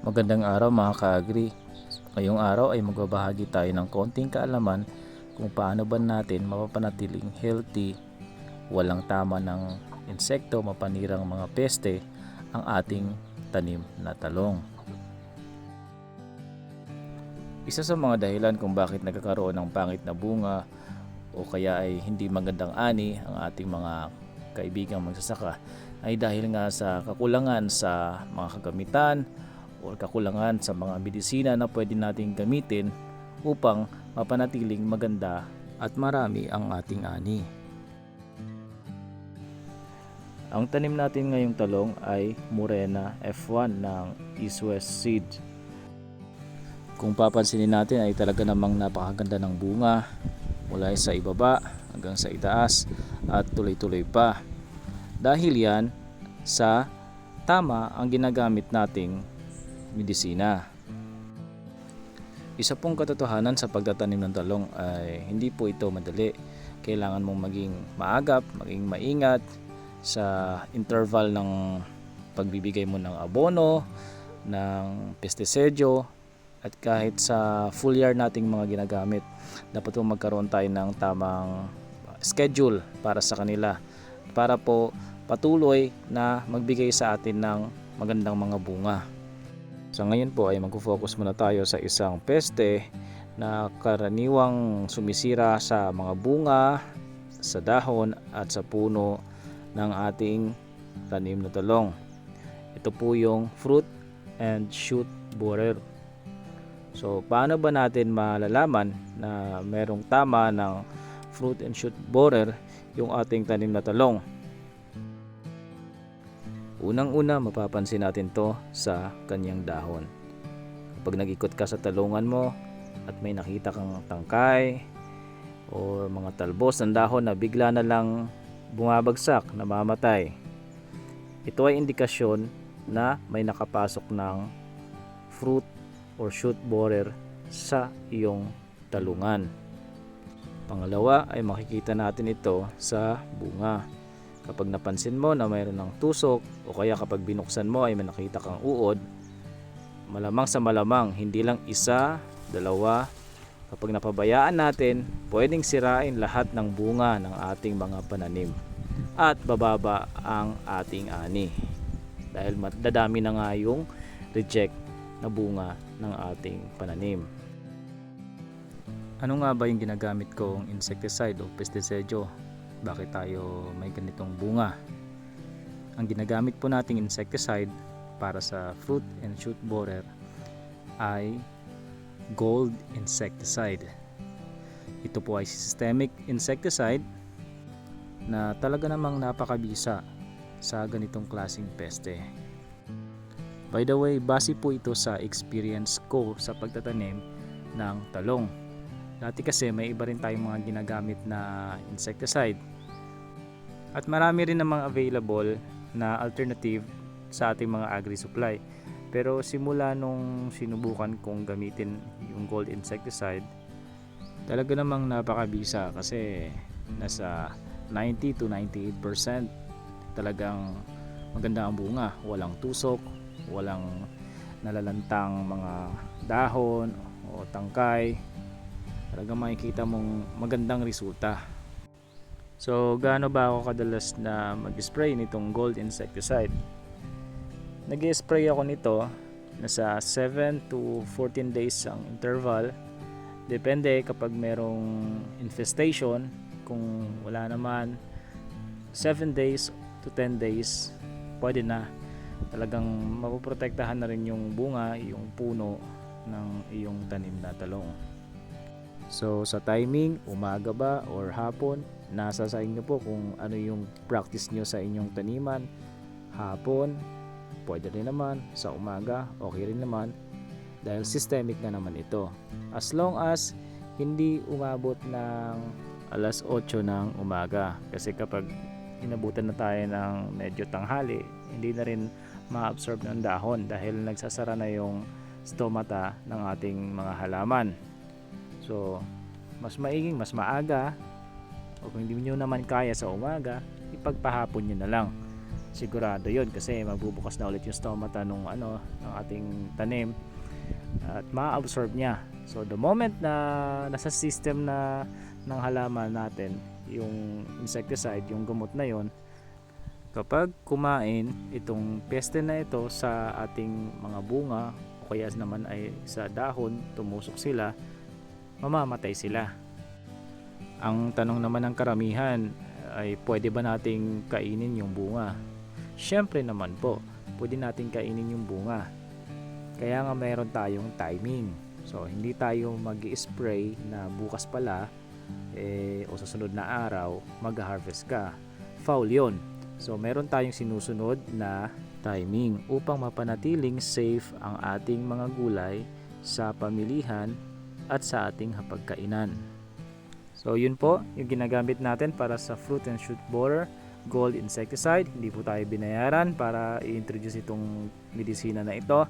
Magandang araw mga ka-agri. Ngayong araw ay magbabahagi tayo ng konting kaalaman kung paano ba natin mapapanatiling healthy, walang tama ng insekto, mapanirang mga peste ang ating tanim na talong. Isa sa mga dahilan kung bakit nagkakaroon ng pangit na bunga o kaya ay hindi magandang ani ang ating mga kaibigang magsasaka ay dahil nga sa kakulangan sa mga kagamitan o kakulangan sa mga medisina na pwede nating gamitin upang mapanatiling maganda at marami ang ating ani. Ang tanim natin ngayong talong ay Morena F1 ng East West Seed. Kung papansinin natin ay talaga namang napakaganda ng bunga mula sa ibaba hanggang sa itaas at tuloy-tuloy pa. Dahil yan sa tama ang ginagamit nating medisina. Isa pong katotohanan sa pagtatanim ng talong ay hindi po ito madali. Kailangan mong maging maagap, maging maingat sa interval ng pagbibigay mo ng abono, ng pestisedyo, at kahit sa full year nating mga ginagamit. Dapat po magkaroon tayo ng tamang schedule para sa kanila para po patuloy na magbigay sa atin ng magandang mga bunga. Sa ngayon po ay magfo-focus muna tayo sa isang peste na karaniwang sumisira sa mga bunga, sa dahon at sa puno ng ating tanim na talong. Ito po yung fruit and shoot borer. So paano ba natin malalaman na merong tama ng fruit and shoot borer yung ating tanim na talong? Unang-una mapapansin natin to sa kanyang dahon. Kapag nag-ikot ka sa talungan mo at may nakita kang tangkay o mga talbos ng dahon na bigla na lang bumabagsak, namamatay. Ito ay indikasyon na may nakapasok ng fruit or shoot borer sa iyong talungan. Pangalawa ay makikita natin ito sa bunga. Kapag napansin mo na mayroon ng tusok o kaya kapag binuksan mo ay may nakita kang uod, malamang sa malamang hindi lang isa, dalawa, kapag napabayaan natin, pwedeng sirain lahat ng bunga ng ating mga pananim at bababa ang ating ani. Dahil dadami na nga yung reject na bunga ng ating pananim. Ano nga ba yung ginagamit kong insecticide o pestisedyo? Bakit tayo may ganitong bunga? Ang ginagamit po nating insecticide para sa fruit and shoot borer ay gold insecticide. Ito po ay systemic insecticide na talaga namang napakabisa sa ganitong klasing peste. By the way, base po ito sa experience ko sa pagtatanim ng talong. Dati kasi may iba rin tayong mga ginagamit na insecticide. At marami rin namang available na alternative sa ating mga agri-supply. Pero simula nung sinubukan kong gamitin yung gold insecticide, talaga namang napakabisa kasi nasa 90 to 98% talagang maganda ang bunga. Walang tusok, walang nalalantang mga dahon o tangkay talagang makikita mong magandang resulta. So gaano ba ako kadalas na mag-spray nitong gold insecticide? Nag spray ako nito nasa 7 to 14 days ang interval. Depende kapag merong infestation kung wala naman 7 days to 10 days pwede na. Talagang mapoprotektahan na rin yung bunga yung puno ng iyong tanim na talong So sa timing, umaga ba or hapon, nasa sa inyo po kung ano yung practice nyo sa inyong taniman. Hapon, pwede rin naman. Sa umaga, okay rin naman. Dahil systemic na naman ito. As long as hindi umabot ng alas 8 ng umaga. Kasi kapag inabutan na tayo ng medyo tanghali, hindi na rin ma-absorb ng dahon dahil nagsasara na yung stomata ng ating mga halaman. So, mas maiging, mas maaga. O kung hindi nyo naman kaya sa umaga, ipagpahapon nyo na lang. Sigurado yon kasi magbubukas na ulit yung stomata nung ano ng ating tanim. At ma-absorb niya. So the moment na nasa system na ng halaman natin yung insecticide yung gamot na yon kapag kumain itong peste na ito sa ating mga bunga o kaya naman ay sa dahon tumusok sila mamamatay sila ang tanong naman ng karamihan ay pwede ba nating kainin yung bunga Siyempre naman po, pwede natin kainin yung bunga. Kaya nga meron tayong timing. So, hindi tayo mag spray na bukas pala eh, o sa sunod na araw, mag-harvest ka. Foul yon. So, meron tayong sinusunod na timing upang mapanatiling safe ang ating mga gulay sa pamilihan at sa ating hapagkainan. So, yun po yung ginagamit natin para sa fruit and shoot borer gold insecticide. Hindi po tayo binayaran para i-introduce itong medisina na ito.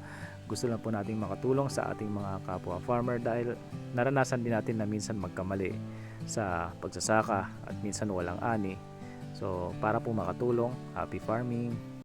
Gusto lang po nating makatulong sa ating mga kapwa farmer dahil naranasan din natin na minsan magkamali sa pagsasaka at minsan walang ani. So para po makatulong, happy farming!